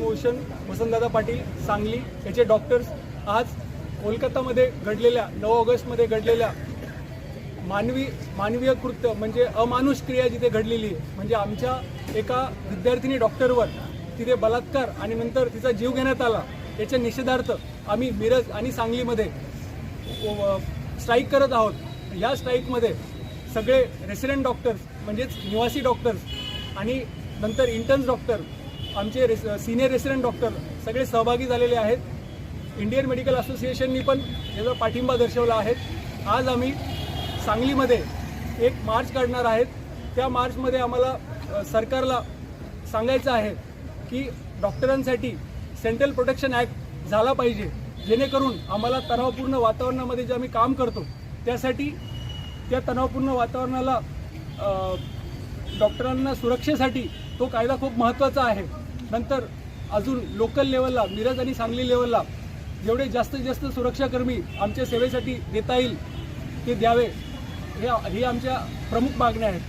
भूषण वसंतदादा पाटील सांगली याचे डॉक्टर्स आज कोलकातामध्ये घडलेल्या नऊ ऑगस्टमध्ये घडलेल्या मानवी मानवीय कृत्य म्हणजे अमानुष क्रिया जिथे घडलेली आहे म्हणजे आमच्या एका विद्यार्थिनी डॉक्टरवर तिथे बलात्कार आणि नंतर तिचा जीव घेण्यात आला याच्या निषेधार्थ आम्ही मिरज आणि सांगलीमध्ये स्ट्राईक करत आहोत. या स्ट्राईकमध्ये सगळे रेसिडेंट डॉक्टर्स म्हणजेच निवासी डॉक्टर्स आणि नंतर इंटर्न्स डॉक्टर आमचे रेस सिनियर रेसिडेंट डॉक्टर सगळे सहभागी झालेले आहेत. इंडियन मेडिकल असोसिएशननी पण याचा पाठिंबा दर्शवला आहे. आज आम्ही सांगलीमध्ये एक मार्च काढणार आहेत. त्या मार्चमध्ये आम्हाला सरकारला सांगायचं आहे की डॉक्टरांसाठी सेंट्रल प्रोटेक्शन ॲक्ट झाला पाहिजे. जेणेकरून आम्हाला तणावपूर्ण वातावरणामध्ये जे आम्ही काम करतो त्यासाठी त्या तणावपूर्ण वातावरणाला डॉक्टरांना सुरक्षेसाठी तो कायदा खूप महत्त्वाचा आहे. नंतर अजून लोकल लेवलला मिरज आणि सांगली लेवलला जेवढे जास्तीत जास्त सुरक्षाकर्मी आमच्या सेवेसाठी देता येईल ते द्यावे. हे ही आमच्या प्रमुख मागण्या आहेत.